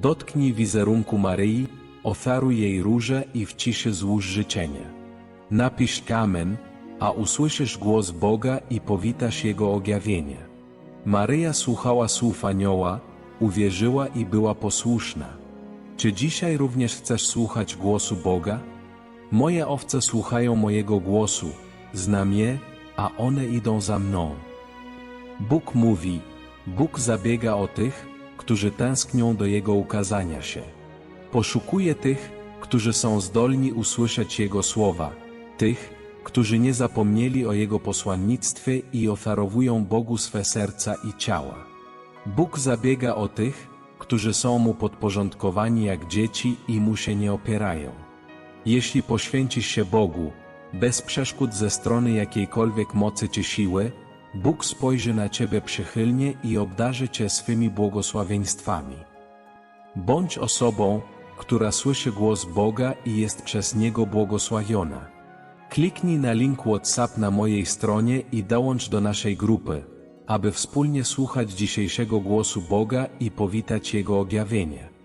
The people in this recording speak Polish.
Dotknij wizerunku Maryi, ofiaruj jej róże i w ciszy złóż życzenie. Napisz kamen, a usłyszysz głos Boga i powitasz Jego objawienie. Maryja słuchała słów anioła, uwierzyła i była posłuszna. Czy dzisiaj również chcesz słuchać głosu Boga? Moje owce słuchają mojego głosu, znam je, a one idą za mną. Bóg mówi, Bóg zabiega o tych, którzy tęsknią do Jego ukazania się. Poszukuje tych, którzy są zdolni usłyszeć Jego słowa, tych, którzy nie zapomnieli o Jego posłannictwie i ofiarowują Bogu swe serca i ciała. Bóg zabiega o tych, którzy są Mu podporządkowani jak dzieci i Mu się nie opierają. Jeśli poświęcisz się Bogu, bez przeszkód ze strony jakiejkolwiek mocy czy siły, Bóg spojrzy na Ciebie przychylnie i obdarzy Cię swymi błogosławieństwami. Bądź osobą, która słyszy głos Boga i jest przez Niego błogosławiona. Kliknij na link WhatsApp na mojej stronie i dołącz do naszej grupy, aby wspólnie słuchać dzisiejszego głosu Boga i powitać Jego objawienie.